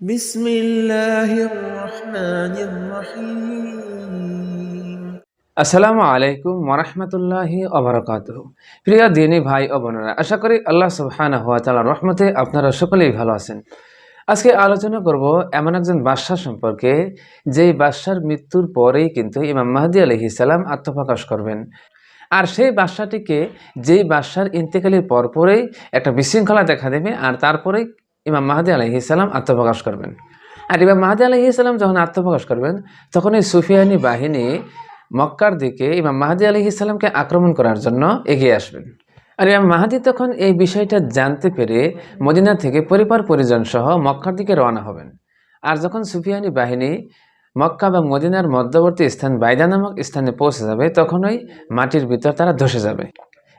بسم الله الرحمن الرحيم আসসালামু আলাইকুম ওরহমতুল্লাহি অবরকাত প্রিয় দিনী ভাই ও বোনেরা আশা করি আল্লাহ সুবহান হুয়া তাআলার রহমতে আপনারা সকলেই ভালো আছেন আজকে আলোচনা করব এমন একজন বাদশাহ সম্পর্কে যেই বাদশার মৃত্যুর পরেই কিন্তু ইমাম মাহদি আলহি সালাম আত্মপ্রকাশ করবেন আর সেই বাদশাটিকে যেই বাদশার ইন্তেকালের পরপরেই একটা বিশৃঙ্খলা দেখা দেবে আর তারপরেই ইমাম মাহাদি আলহি সালাম আত্মপ্রকাশ করবেন। আর ইমাম মাহাদি আলহি সালাম যখন আত্মপ্রকাশ করবেন তখন এই সুফিয়ানি বাহিনী মক্কার দিকে ইমাম মাহাদি আলহি ইসলামকে আক্রমণ করার জন্য এগিয়ে আসবেন। আর ইমাম মাহাদি তখন এই বিষয়টা জানতে পেরে মদিনা থেকে পরিবার পরিজন সহ মক্কার দিকে রওনা হবেন। আর যখন সুফিয়ানি বাহিনী মক্কা বা মদিনার মধ্যবর্তী স্থান বাইদা নামক স্থানে পৌঁছে যাবে, তখনই মাটির ভিতর তারা ধসে যাবে।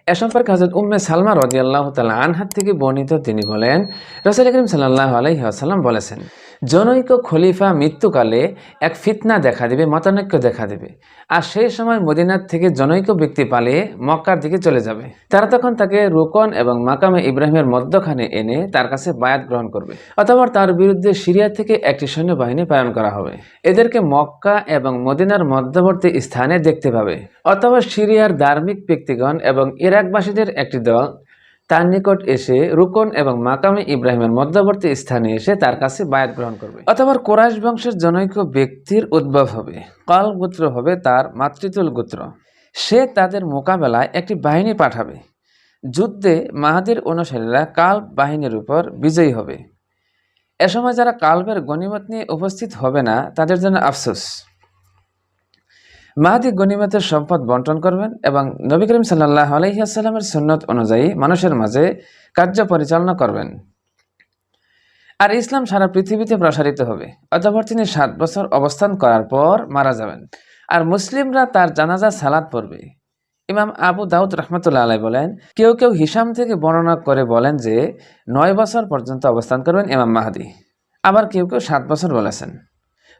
এ সম্পর্কে হজরত উম্মে সালমা রদি আল্লাহ তালা আনহাত থেকে বর্ণিত তিনি বলেন রসাল করিম সাল্লাহ আলহি আসাল্লাম বলেছেন জনৈক খলিফা মৃত্যুকালে এক ফিতনা দেখা দেবে, মতানৈক্য দেখা দেবে। আর সেই সময় মদিনার থেকে জনৈক ব্যক্তি পালিয়ে মক্কার দিকে চলে যাবে। তারা তখন তাকে রোকন এবং মাকামে ইব্রাহিমের মধ্যখানে এনে তার কাছে বায়াত গ্রহণ করবে। অথবা তার বিরুদ্ধে সিরিয়া থেকে একটি সৈন্যবাহিনী প্রেরণ করা হবে। এদেরকে মক্কা এবং মদিনার মধ্যবর্তী স্থানে দেখতে পাবে। অথবা সিরিয়ার ধার্মিক ব্যক্তিগণ এবং ইরাকবাসীদের একটি দল তার নিকট এসে রুকন এবং মাকামে ইব্রাহিমের মধ্যবর্তী স্থানে এসে তার কাছে বায়াত গ্রহণ করবে। অথবা কোরাইশ বংশের জনৈক ব্যক্তির উদ্ভব হবে, কল গোত্র হবে তার মাতৃতুল গোত্র। সে তাদের মোকাবেলায় একটি বাহিনী পাঠাবে। যুদ্ধে মাহাদির অনুসারীরা কাল্ব বাহিনীর উপর বিজয়ী হবে। এ সময় যারা কাল্বের গণিমত নিয়ে উপস্থিত হবে না, তাদের জন্য আফসোস। মাহাদি গণিমতের সম্পদ বন্টন করবেন এবং নবী করিম সাল্লাহ আলহিহাস্লামের সুন্নত অনুযায়ী মানুষের মাঝে কার্য পরিচালনা করবেন। আর ইসলাম সারা পৃথিবীতে প্রসারিত হবে, অতঃপর তিনি সাত বছর অবস্থান করার পর মারা যাবেন। আর মুসলিমরা তার জানাজা সালাদ পড়বে। ইমাম আবু দাউদ রহমতুল্লাহ আলাই বলেন, কেউ কেউ হিসাম থেকে বর্ণনা করে বলেন যে, নয় বছর পর্যন্ত অবস্থান করবেন ইমাম মাহাদি। আবার কেউ কেউ সাত বছর বলেছেন।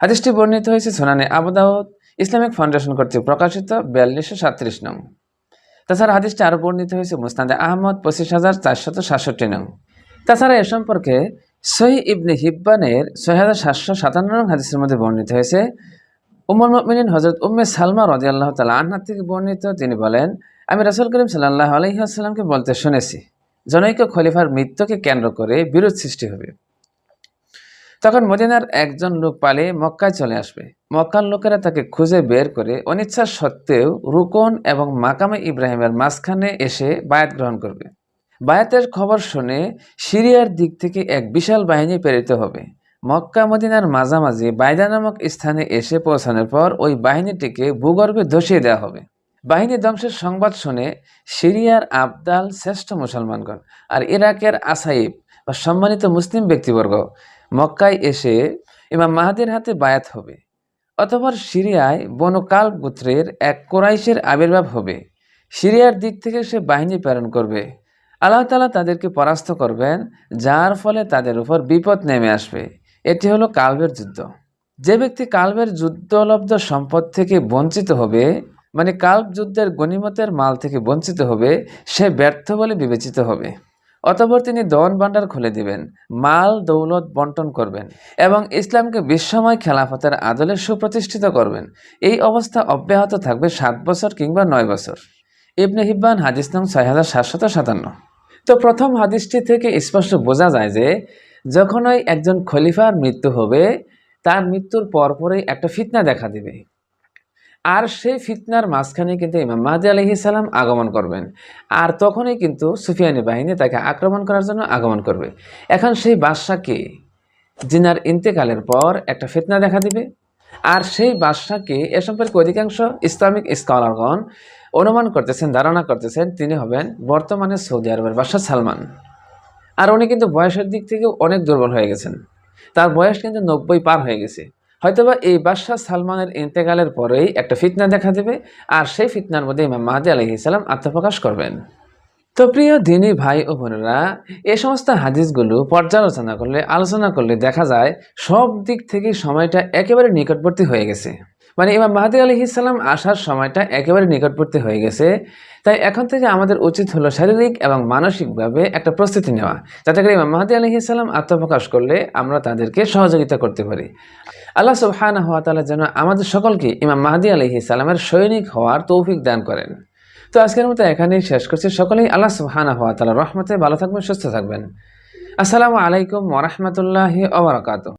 হাদিসটি বর্ণিত হয়েছে সোনানে আবু দাউদ ইসলামিক ফাউন্ডেশন কর্তৃক প্রকাশিত বিয়াল্লিশশো সাতত্রিশ নং। তাছাড়া হাদিসটি আরও বর্ণিত হয়েছে মুস্তাদে আহমদ পঁচিশ হাজার চারশত সাতষট্টি নং। তাছাড়া এ সম্পর্কে সহি ইবনে হিব্বানের ছয় হাজার সাতশো সাতান্ন নং হাদিসের মধ্যে বর্ণিত হয়েছে উমর মিন হজরত উম্মে সালমা রদি আল্লাহ তালা আনহার থেকে বর্ণিত, তিনি বলেন, আমি রাসুল করিম সাল্লাহ আলহিহাস্লামকে বলতে শুনেছি, জনৈক খলিফার মৃত্যুকে কেন্দ্র করে বিরোধ সৃষ্টি হবে। তখন মদিনার একজন লোক পালিয়ে মক্কায় চলে আসবে। মক্কার লোকেরা তাকে খুঁজে বের করে অনিচ্ছা সত্ত্বেও রুকন এবং মাকামে ইব্রাহিমের মাঝখানে এসে বায়াত গ্রহণ করবে। বায়াতের খবর শুনে সিরিয়ার দিক থেকে এক বিশাল বাহিনী প্রেরিত হবে। মক্কা মদিনার মাঝামাঝি বাইদা নামক স্থানে এসে পৌঁছানোর পর ওই বাহিনীটিকে ভূগর্ভে ধসিয়ে দেওয়া হবে। বাহিনী ধ্বংসের সংবাদ শুনে সিরিয়ার আবদাল শ্রেষ্ঠ মুসলমানগণ আর ইরাকের আসাইব বা সম্মানিত মুসলিম ব্যক্তিবর্গ মক্কায় এসে ইমাম মাহাদের হাতে বায়াত হবে অথবা সিরিয়ায় বনকাল গোত্রের এক কোরাইশের আবির্ভাব হবে। সিরিয়ার দিক থেকে সে বাহিনী প্রেরণ করবে। আল্লাহ তালা তাদেরকে পরাস্ত করবেন, যার ফলে তাদের উপর বিপদ নেমে আসবে। এটি হলো কালবের যুদ্ধ। যে ব্যক্তি কালবের যুদ্ধলব্ধ সম্পদ থেকে বঞ্চিত হবে মানে কাল্ব যুদ্ধের গণিমতের মাল থেকে বঞ্চিত হবে, সে ব্যর্থ বলে বিবেচিত হবে। অতপর তিনি দন ভাণ্ডার খুলে দিবেন, মাল, দৌলত বন্টন করবেন এবং ইসলামকে বিশ্বময় খেলাফতের আদলে সুপ্রতিষ্ঠিত করবেন। এই অবস্থা অব্যাহত থাকবে সাত বছর কিংবা নয় বছর। ইবনে হিব্বান হাদিস নং ছয় হাজার সাতশত সাতান্ন। তো প্রথম হাদিসটি থেকে স্পষ্ট বোঝা যায় যে, যখনই একজন খলিফার মৃত্যু হবে, তার মৃত্যুর পরপরই একটা ফিতনা দেখা দিবে। আর সেই ফিতনার মাঝখানে কিন্তু ইমাম মাহাদি আলহি সালাম আগমন করবেন। আর তখনই কিন্তু সুফিয়ানি বাহিনী তাকে আক্রমণ করার জন্য আগমন করবে। এখন সেই বাদশাকে জিনার ইন্তেকালের পর একটা ফিতনা দেখা দিবে। আর সেই বাদশাকে এ সম্পর্কে অধিকাংশ ইসলামিক স্কলারগণ অনুমান করতেছেন, ধারণা করতেছেন, তিনি হবেন বর্তমানে সৌদি আরবের বাদশাহ সালমান। আর উনি কিন্তু বয়সের দিক থেকে অনেক দুর্বল হয়ে গেছেন। তার বয়স কিন্তু নব্বই পার হয়ে গেছে। হয়তোবা এই বাদশাহ সালমানের ইন্তেকালের পরেই একটা ফিতনা দেখা দেবে, আর সেই ফিতনার মধ্যে ইমাম মাহাদি আলহি ইসালাম আত্মপ্রকাশ করবেন। তো প্রিয় দিনী ভাই ও বোনেরা, এ সমস্ত হাদিসগুলো পর্যালোচনা করলে, আলোচনা করলে দেখা যায় সব দিক থেকে সময়টা একেবারে নিকটবর্তী হয়ে গেছে। মানে ইমাম মাহাদি আলহি ইসলাম আসার সময়টা একেবারে নিকটবর্তী হয়ে গেছে। তাই এখন থেকে আমাদের উচিত হলো শারীরিক এবং মানসিকভাবে একটা প্রস্তুতি নেওয়া। যাতে করে ইমাম মাহাদি আলহি ইসলাম আত্মপ্রকাশ করলে আমরা তাদেরকে সহযোগিতা করতে পারি। আল্লাহ সুবহান হওয়া তালা যেন আমাদের সকলকে ইমাম মাহাদি আলহি ইসলামের সৈনিক হওয়ার তৌফিক দান করেন। তো আজকের মতো এখানেই শেষ করছি। সকলেই আল্লাহ সুবহানা হওয়া তালা রহমতে ভালো থাকবেন, সুস্থ থাকবেন। আসসালামু আলাইকুম ওরহমতুল্লাহি ওবরাকাতু